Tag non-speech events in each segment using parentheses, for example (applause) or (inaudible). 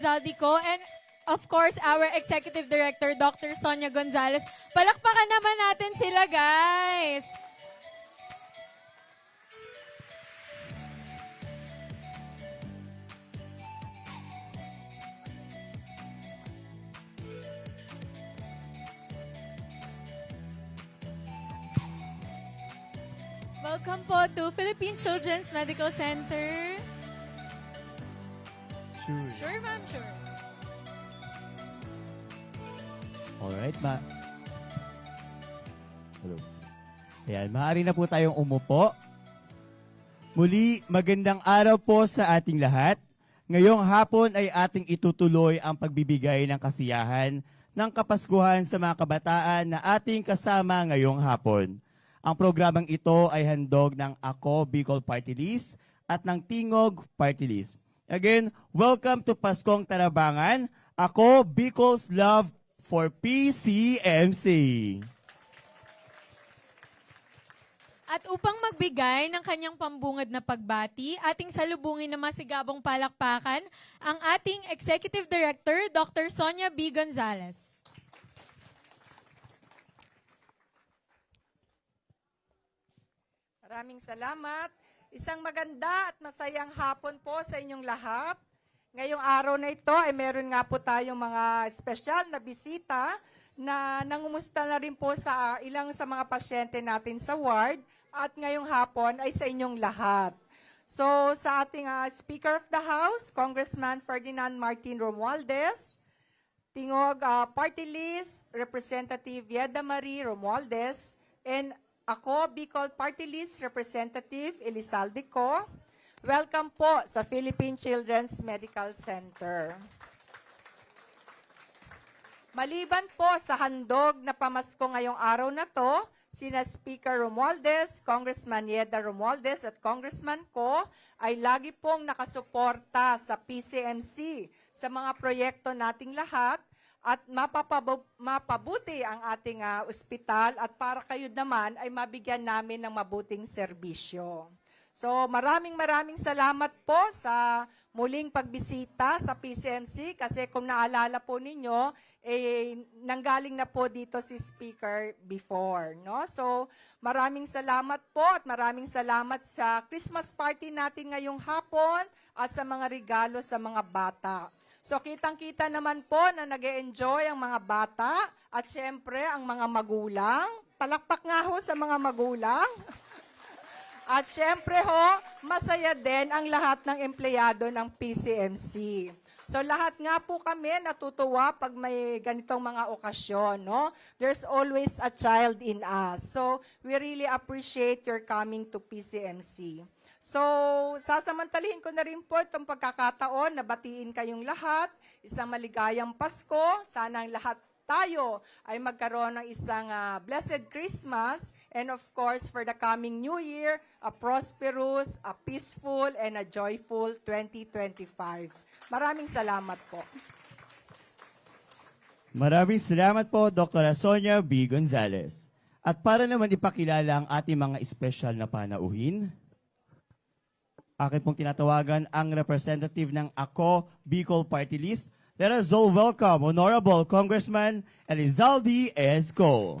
Zaldico, and of course, our Executive Director, Dr. Sonia Gonzalez. Palakpakan naman natin sila, guys! Welcome po to Philippine Children's Medical Center. Sure. Sure, ma'am, sure. Alright, ma... Hello. Ayan, maaari na po tayong umupo. Muli, magandang araw po sa ating lahat. Ngayong hapon ay ating itutuloy ang pagbibigay ng kasiyahan ng Kapaskuhan sa mga kabataan na ating kasama ngayong hapon. Ang programang ito ay handog ng Ako Bicol Party List at ng Tingog Party List. Again, welcome to Paskong Tarabangan. Ako, Bicol's Love for PCMC. At upang magbigay ng kanyang pambungad na pagbati, ating salubungin na masigabong palakpakan ang ating Executive Director, Dr. Sonia B. Gonzalez. Maraming salamat. Isang maganda at masayang hapon po sa inyong lahat. Ngayong araw na ito ay meron nga po tayong mga espesyal na bisita na nangumusta na rin po sa ilang sa mga pasyente natin sa ward at ngayong hapon ay sa inyong lahat. So sa ating ah, Speaker of the House, Congressman Ferdinand Martin Romualdez, Tingog ah, Party List, Representative Yeda Marie Romualdez, and ako, Bicol Party List Representative Elizalde Co. Welcome po sa Philippine Children's Medical Center. Maliban po sa handog na pamasko ngayong araw na to, sina Speaker Romualdez, Congressman Yeda Romualdez at Congressman Ko ay lagi pong nakasuporta sa PCMC sa mga proyekto nating lahat at mapabuti ang ating ah, ospital at para kayo naman ay mabigyan namin ng mabuting serbisyo. So maraming maraming salamat po sa muling pagbisita sa PCMC kasi kung naalala po ninyo, eh, nanggaling na po dito si Speaker before. No? So maraming salamat po at maraming salamat sa Christmas party natin ngayong hapon at sa mga regalo sa mga bata. So kitang-kita naman po na nag enjoy ang mga bata at syempre ang mga magulang. Palakpak nga ho sa mga magulang. (laughs) At syempre ho, masaya din ang lahat ng empleyado ng PCMC. So lahat nga po kami natutuwa pag may ganitong mga okasyon, no? There's always a child in us. So we really appreciate your coming to PCMC. So, sasamantalihin ko na rin po itong pagkakataon na batiin kayong lahat. Isang maligayang Pasko. Sana ang lahat tayo ay magkaroon ng isang ah, blessed Christmas and of course for the coming new year, a prosperous, a peaceful, and a joyful 2025. Maraming salamat po. Maraming salamat po, Dr. Sonia B. Gonzalez. At para naman ipakilala ang ating mga espesyal na panauhin, akin pong tinatawagan ang representative ng Ako Bicol Party List. Let us all welcome Honorable Congressman Elizalde Esco.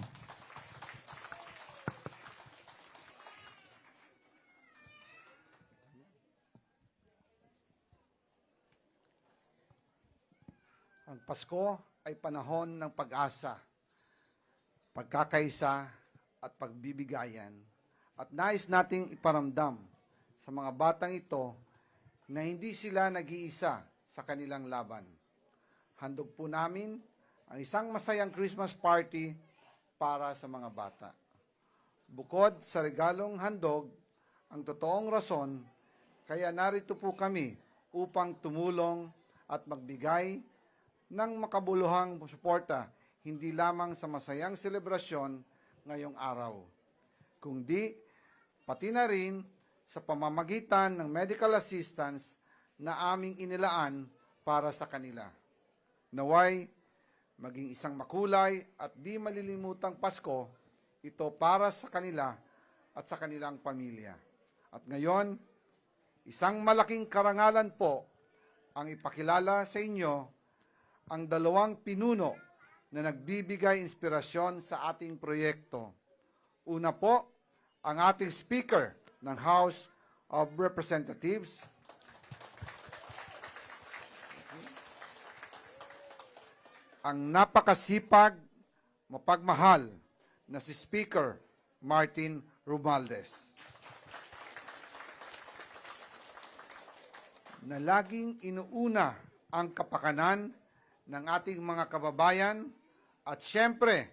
Ang Pasko ay panahon ng pag-asa, pagkakaisa at pagbibigayan. At nais nating iparamdam sa mga batang ito na hindi sila nag-iisa sa kanilang laban. Handog po namin ang isang masayang Christmas party para sa mga bata. Bukod sa regalong handog, ang totoong rason, kaya narito po kami upang tumulong at magbigay ng makabuluhang suporta hindi lamang sa masayang selebrasyon ngayong araw, kundi pati na rin sa pamamagitan ng medical assistance na aming inilaan para sa kanila. Naway, maging isang makulay at di malilimutang Pasko, ito para sa kanila at sa kanilang pamilya. At ngayon, isang malaking karangalan po ang ipakilala sa inyo ang dalawang pinuno na nagbibigay inspirasyon sa ating proyekto. Una po, ang ating Speaker ng House of Representatives, ang napakasipag, mapagmahal na si Speaker Martin Romualdez. Na laging inuuna ang kapakanan ng ating mga kababayan at siyempre,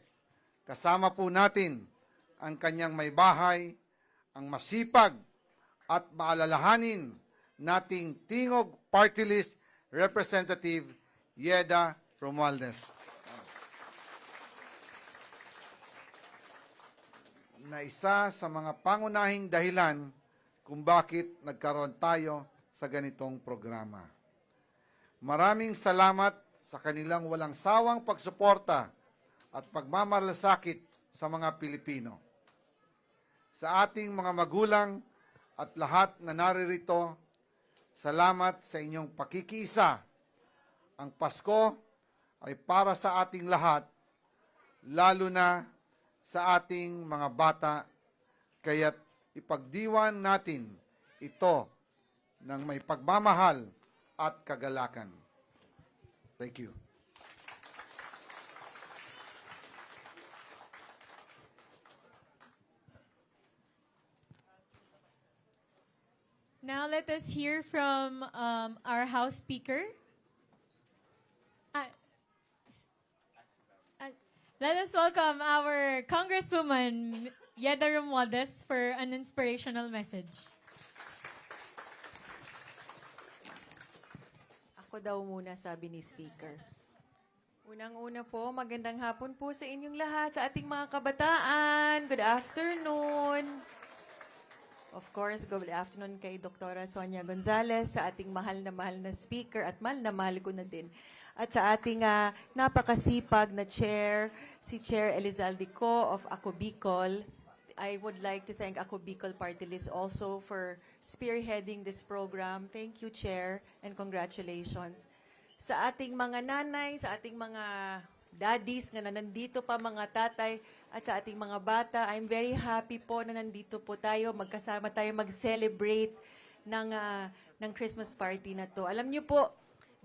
kasama po natin ang kanyang may bahay, ang masipag at maalalahanin nating Tingog Party List Representative Yeda Romualdez. Na isa sa mga pangunahing dahilan kung bakit nagkaroon tayo sa ganitong programa. Maraming salamat sa kanilang walang sawang pagsuporta at pagmamalasakit sa mga Pilipino. Sa ating mga magulang at lahat na naririto, salamat sa inyong pakikiisa. Ang Pasko ay para sa ating lahat, lalo na sa ating mga bata, kaya't ipagdiwan natin ito ng may pagmamahal at kagalakan. Thank you. Now let us hear from um, our House Speaker. Ah, let us welcome our Congresswoman Yeda Romualdez for an inspirational message. Ako daw muna, sabi ni Speaker. Unang-una po, magandang hapon po sa inyong lahat, sa ating mga kabataan. Good afternoon. Of course, good afternoon kay Dr. Sonia Gonzalez, sa ating mahal na mahal na speaker at mahal na mahal ko na din. At sa ating ah, napakasipag na chair, si Chair Elizalde Co of Ako Bicol. I would like to thank Ako Bicol Party List also for spearheading this program. Thank you, Chair, and congratulations. Sa ating mga nanay, sa ating mga daddies na nandito pa, mga tatay, at sa ating mga bata, I'm very happy po na nandito po tayo, magkasama tayo mag-celebrate ng, ah, ng Christmas party na to. Alam niyo po,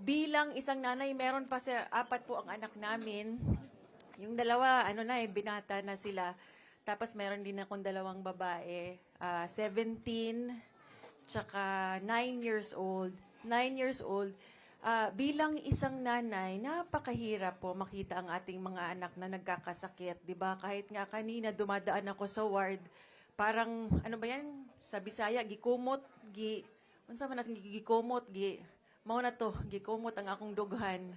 bilang isang nanay, meron pa sa apat po ang anak namin. Yung dalawa, ano na eh, binata na sila. Tapos meron din akong dalawang babae, ah, 17, tsaka 9 years old. 9 years old. Ah, bilang isang nanay, napakahirap po makita ang ating mga anak na nagkakasakit, 'di ba? Kahit nga kanina dumadaan ako sa ward, parang ano ba 'yan? Sa Bisaya, gikumot, gi unsa man as gikumot, gi mao na to, gikumot ang akong dughan.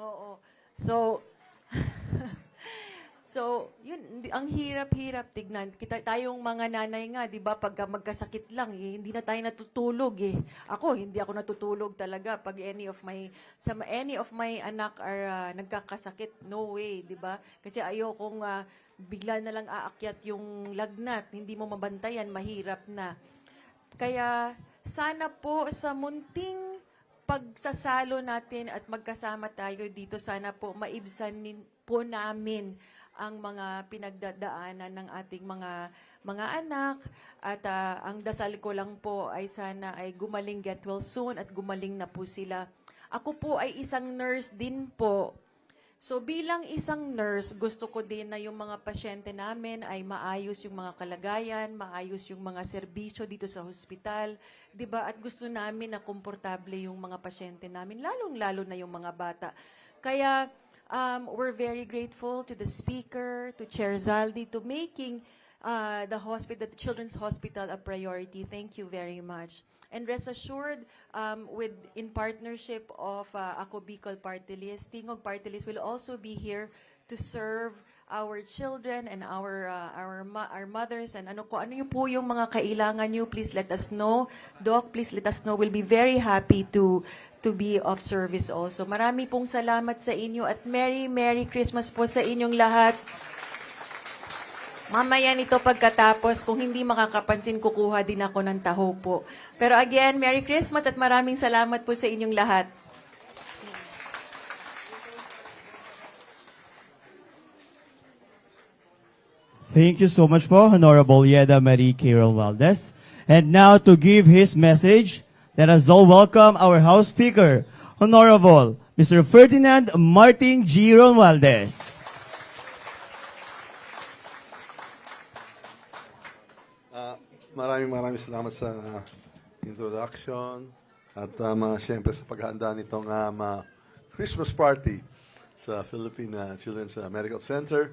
Oo. So, (laughs) So, yun, ang hirap-hirap tignan. Kita, tayong mga nanay nga, di ba, pagka magkasakit lang, eh, hindi na tayo natutulog eh. Ako, hindi ako natutulog talaga pag any of my, sa any of my anak are ah, nagkakasakit, no way, di ba? Kasi ayokong ah, bigla na lang aakyat yung lagnat, hindi mo mabantayan, mahirap na. Kaya, sana po sa munting pagsasalo natin at magkasama tayo dito, sana po maibsanin po namin ang mga pinagdadaanan ng ating mga mga anak at ah, ang dasal ko lang po ay sana ay gumaling get well soon at gumaling na po sila. Ako po ay isang nurse din po. So bilang isang nurse, gusto ko din na yung mga pasyente namin ay maayos yung mga kalagayan, maayos yung mga serbisyo dito sa hospital, 'di ba? At gusto namin na komportable yung mga pasyente namin, lalong-lalo na yung mga bata. Kaya um, we're very grateful to the speaker, to Chair Zaldi, to making uh, the hospital, the Children's Hospital a priority. Thank you very much. And rest assured, um, with in partnership of uh, Ako Bicol Party List, Tingog Party List will also be here to serve our children and our uh, our our mothers and ano ko ano yung po yung mga kailangan niyo please let us know doc please let us know we'll be very happy to to be of service also marami pong salamat sa inyo at merry merry christmas po sa inyong lahat Mamaya nito pagkatapos, kung hindi makakapansin, kukuha din ako ng taho po. Pero again, Merry Christmas at maraming salamat po sa inyong lahat. Thank you so much po, Honorable Yeda Marie Carol Valdez. And now to give his message, let us all welcome our House Speaker, Honorable Mr. Ferdinand Martin G. Valdez. Ah, maraming maraming salamat sa ah, introduction at uh, mga siyempre sa paghahanda nitong um, ah, Christmas party sa Philippine ah, Children's ah, Medical Center.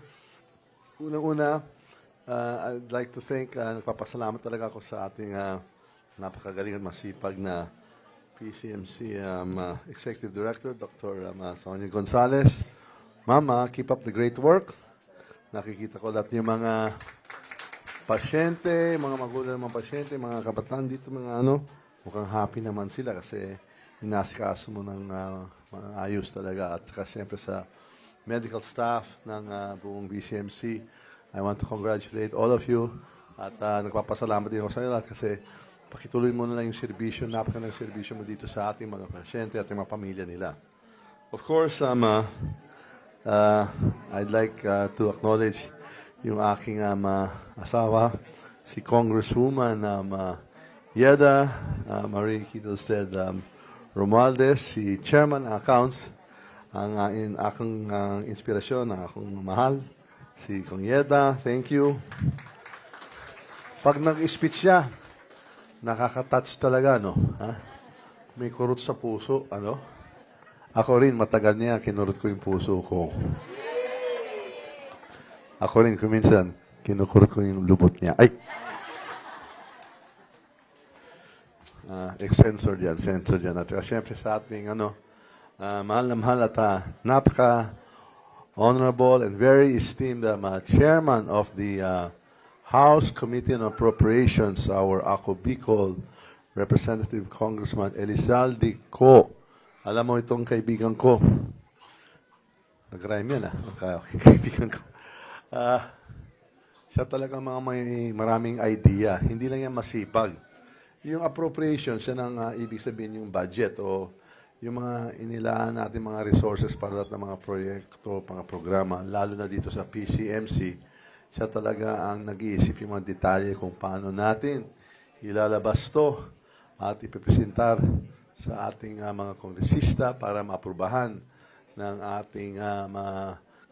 Unang-una, ah, I'd like to thank, uh, nagpapasalamat talaga ako sa ating ah, napakagaling at masipag na PCMC um, ah, Executive Director, Dr. um, ah, Sonia Gonzalez. Mama, keep up the great work. Nakikita ko lahat yung mga pasyente, mga magulang ng mga pasyente, mga kabataan dito, mga ano, mukhang happy naman sila kasi inasikaso mo ng ah, maayos talaga. At saka siyempre sa medical staff ng ah, buong BCMC, I want to congratulate all of you. At ah, nagpapasalamat din ako sa inyo lahat kasi pakituloy mo na lang yung serbisyo, napaka ng serbisyo mo dito sa ating mga pasyente at mga pamilya nila. Of course, um, uh, uh, I'd like uh, to acknowledge yung aking um, uh, asawa, si Congresswoman um, uh, Yeda uh, Marie Kittlested um, Romualdez, si Chairman Accounts, ang uh, in, aking uh, inspirasyon, ang akong mahal, si Kong Yeda, thank you. Pag nag-speech siya, nakaka-touch talaga, no? Ha? May kurot sa puso, ano? Ako rin, matagal niya, kinurot ko yung puso ko. Ako rin, kuminsan, kinukurot ko yung lubot niya. Ay! Ah, censored yan, censored yan. At saka syempre sa ating, ano, ah, mahal na mahal at ah, napaka honorable and very esteemed um, ah, chairman of the ah, House Committee on Appropriations, our Ako Bicol Representative Congressman Elizalde Co. Alam mo itong kaibigan ko. Nag-rhyme yan ah. (laughs) Kaibigan ko. Ah, siya talaga mga may maraming idea. Hindi lang yan masipag. Yung appropriation, siya nang ah, ibig sabihin yung budget o yung mga inilaan natin mga resources para lahat ng mga proyekto, mga programa, lalo na dito sa PCMC, siya talaga ang nag-iisip yung mga detalye kung paano natin ilalabas to at ipipresentar sa ating ah, mga kongresista para maaprubahan ng ating ah, mga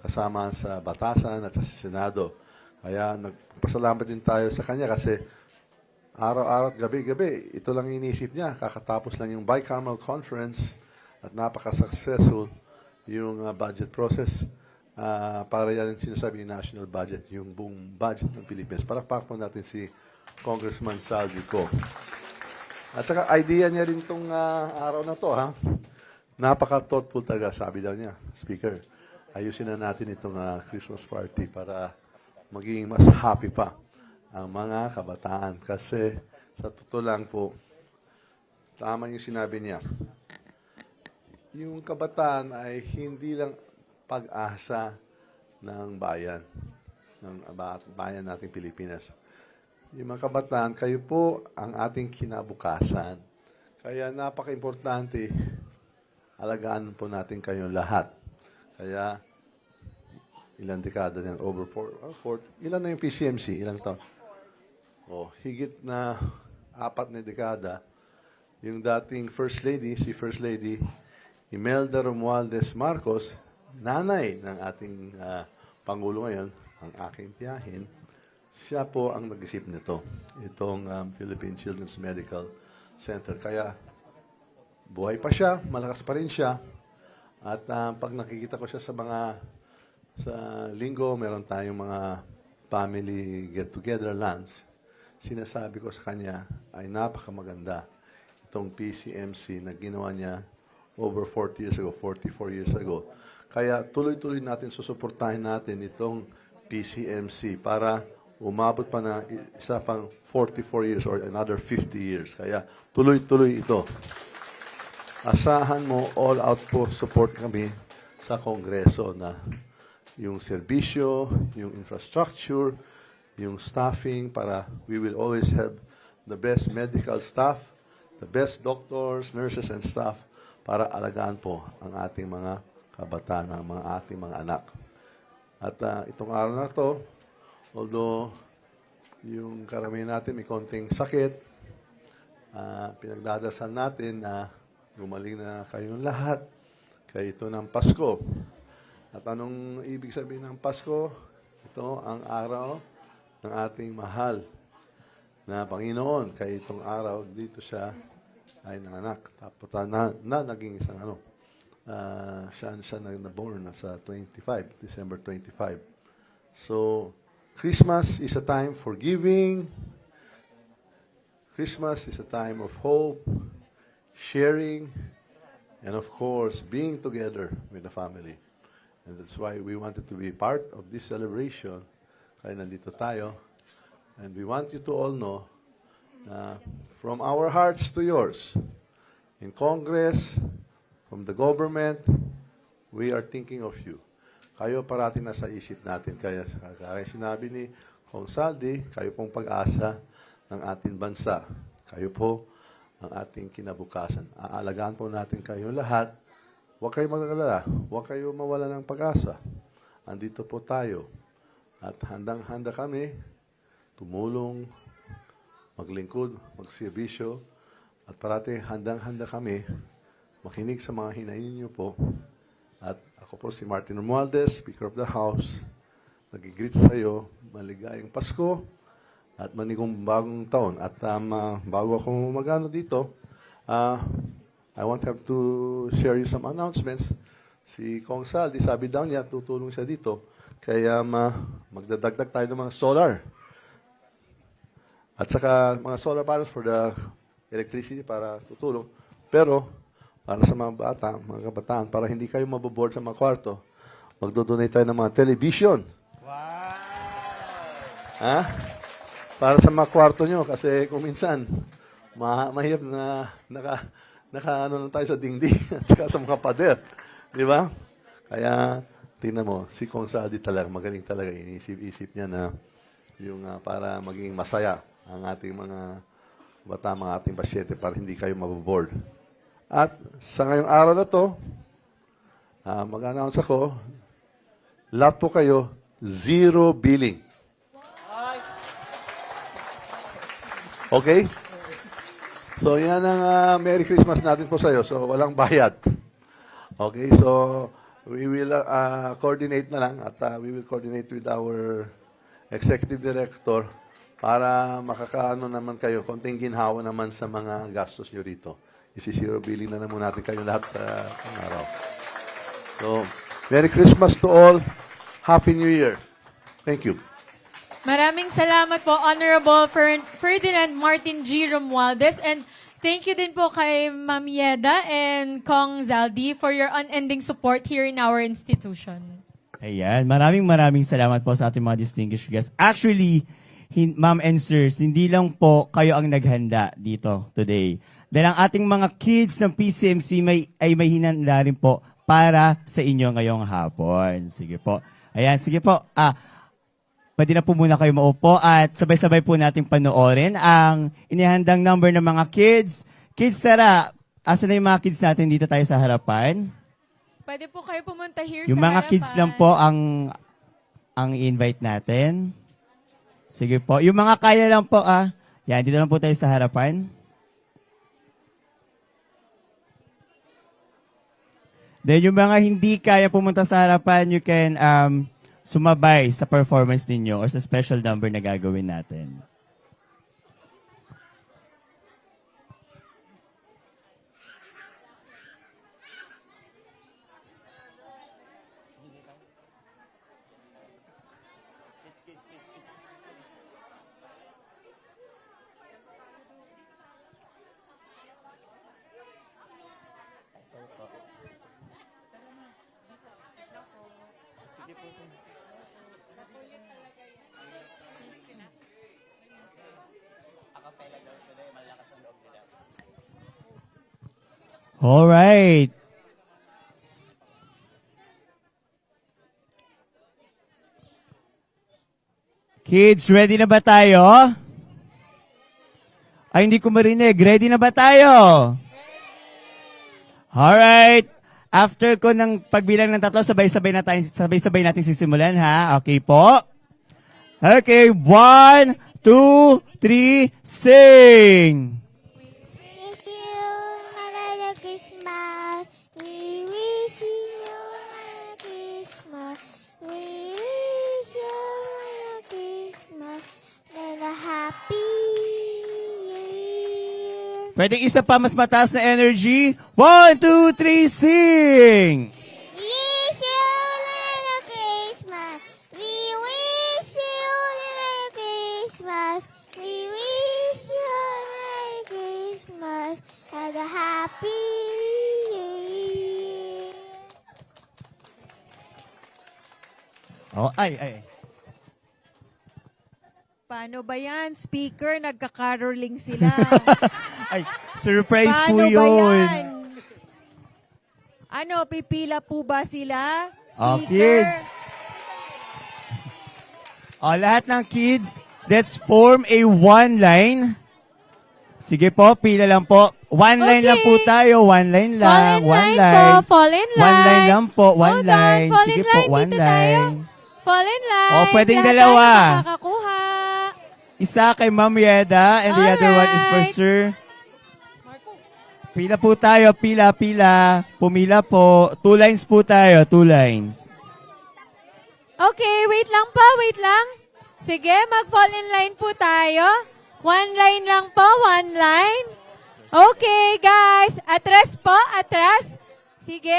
kasama sa batasan at sa Senado. Kaya nagpasalamat din tayo sa kanya kasi araw-araw gabi-gabi, ito lang inisip niya. Kakatapos lang yung bicameral conference at napaka-successful yung uh, budget process. Ah, para yan yung sinasabi yung national budget, yung buong budget ng Pilipinas. Palakpak po natin si Congressman Saldi ko. At saka idea niya rin tong ah, araw na to, ha? Napaka-thoughtful talaga, sabi daw niya, Speaker. Ayusin na natin itong ah, Christmas party para maging mas happy pa ang mga kabataan. Kasi sa totoo lang po, tama yung sinabi niya. Yung kabataan ay hindi lang pag-asa ng bayan, ng ba- bayan nating Pilipinas. Yung mga kabataan, kayo po ang ating kinabukasan. Kaya napaka-importante, alagaan po natin kayong lahat. Kaya, ilang dekada na yan? Over four, oh, four, ilan na yung PCMC? Ilang taon? Oh, higit na apat na dekada, yung dating First Lady, si First Lady Imelda Romualdez Marcos, nanay ng ating ah, Pangulo ngayon, ang aking tiyahin, siya po ang nag-isip nito, itong um, Philippine Children's Medical Center. Kaya, buhay pa siya, malakas pa rin siya, at ah, pag nakikita ko siya sa mga, sa linggo, meron tayong mga family get-together lunch, sinasabi ko sa kanya ay napakamaganda itong PCMC na ginawa niya over 40 years ago, 44 years ago. Kaya tuloy-tuloy natin susuportahin natin itong PCMC para umabot pa na isa pang 44 years or another 50 years. Kaya tuloy-tuloy ito. Asahan mo all out po support kami sa Kongreso na yung serbisyo, yung infrastructure, yung staffing para we will always have the best medical staff, the best doctors, nurses, and staff para alagaan po ang ating mga kabataan, ang mga ating mga anak. At ah, itong araw na to, although yung karamihan natin may konting sakit, ah, pinagdadasal natin na gumaling na kayong lahat kay ito ng Pasko. At anong ibig sabihin ng Pasko? Ito ang araw ng ating mahal na Panginoon. Kaya itong araw, dito siya ay nanganak. Tapos na, na naging isang ano, ah, siya, siya na naborn na sa 25, December 25. So, Christmas is a time for giving. Christmas is a time of hope, sharing, and of course, being together with the family. And that's why we wanted to be part of this celebration. Kaya nandito tayo. And we want you to all know na from our hearts to yours, in Congress, from the government, we are thinking of you. Kayo parating nasa isip natin. Kaya, kaya sinabi ni Kong Saldi, kayo pong pag-asa ng ating bansa. Kayo po ang ating kinabukasan. Aalagaan po natin kayo lahat. Huwag kayo mag-alala. Huwag kayo mawala ng pag-asa. Andito po tayo. At handang-handa kami tumulong, maglingkod, magserbisyo, at parati handang-handa kami makinig sa mga hinayin niyo po. At ako po si Martin Romualdez, Speaker of the House. Nagigreet sa iyo, maligayang Pasko at manigong bagong taon. At um, ah, bago ako magano dito, ah, I want have to share you some announcements. Si Kong Saldi, sabi daw niya, tutulong siya dito. Kaya um, ah, magdadagdag tayo ng mga solar. At saka mga solar panels for the electricity para tutulong. Pero, para sa mga bata, mga kabataan, para hindi kayo maboboard sa mga kwarto, magdodonate tayo ng mga television. Ha? Para sa mga kwarto nyo, kasi kung minsan, ma mahirap na naka, naka ano lang tayo sa dingding (laughs) at saka sa mga pader. Di ba? Kaya, tingnan mo, si Kong Sadi talaga, magaling talaga. Inisip-isip niya na yung ah, para maging masaya ang ating mga bata, mga ating pasyente para hindi kayo maboboard. At sa ngayong araw na to, ah, mag-announce ako, lahat po kayo, zero billing. Okay? So, yan ang ah, Merry Christmas natin po sa iyo. So, walang bayad. Okay, so we will uh, coordinate na lang at uh, we will coordinate with our executive director para makakaano naman kayo, konting ginhawa naman sa mga gastos nyo rito. Isi-zero billing na naman natin kayo lahat sa araw. So, Merry Christmas to all. Happy New Year. Thank you. Maraming salamat po, Honorable Fer- Ferdinand Martin G. Romualdez. And thank you din po kay Ma'am Yeda and Kong Zaldi for your unending support here in our institution. Ayan, maraming maraming salamat po sa ating mga distinguished guests. Actually, ma'am and sirs, hindi lang po kayo ang naghanda dito today. Dahil ang ating mga kids ng PCMC may, ay may hinanda rin po para sa inyo ngayong hapon. Sige po. Ayan, sige po. Ah, pwede na po muna kayo maupo at sabay-sabay po natin panoorin ang inihandang number ng mga kids. Kids, tara, asa na yung mga kids natin dito tayo sa harapan? Pwede po kayo pumunta here Yung sa mga kids harapan. lang po ang ang invite natin. Sige po. Yung mga kaya lang po ah. Yan, dito lang po tayo sa harapan. Then yung mga hindi kaya pumunta sa harapan, you can um, sumabay sa performance ninyo or sa special number na gagawin natin. All right. Kids, ready na ba tayo? Ay, hindi ko marinig. Ready na ba tayo? Alright. After ko ng pagbilang ng tatlo, sabay-sabay na tayo, sabay-sabay natin sisimulan ha. Okay po? Okay, one, two, three, sing! Pwedeng isa pa mas mataas na energy. One, two, three, sing! Wish you Merry Christmas. We wish you Merry Christmas. We wish you Merry Christmas and a happy year. Oh, ay, ay. Paano ba yan? Speaker, nagka-caroling sila. (laughs) Ay, surprise po Paano ba yun. yan? Ano, pipila po ba sila? Oh, kids. Oh, lahat ng kids, let's form a one line. Sige po, pila lang po. One line Okay. lang po tayo. One line Fall lang. in one line line. po. Fall in line. One line lang po. One Hold on. line. Fall Sige in po, line. one Dito tayo. line. Fall in line. Oh, pwedeng Lahat dalawa. tayo makakakuha. Isa kay Ma'am Yeda and the other one is for Alright. Sir. Pila po tayo. Pila, pila. Pumila po. Two lines po tayo. Two lines. Okay, wait lang po, wait lang. Sige, mag-fall in line po tayo. One line lang po, one line. Okay, guys. Atras po, atras. Sige,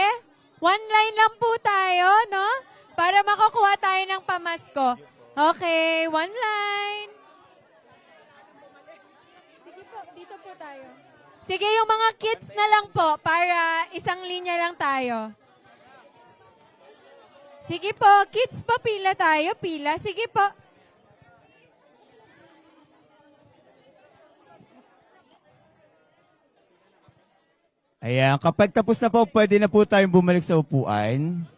one line lang po tayo, no? Para makakuha tayo ng pamasko. Okay, one line. Sige po, dito po tayo. Sige, yung mga kids na lang po para isang linya lang tayo. Sige po, kids po, pila tayo, pila. Sige po. Ayan, kapag tapos na po, pwede na po tayong bumalik sa upuan.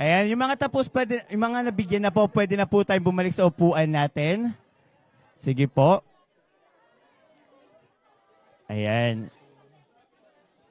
Ayan, yung mga tapos, pwede, yung mga nabigyan na po, pwede na po tayong bumalik sa upuan natin. Sige po. Ayan.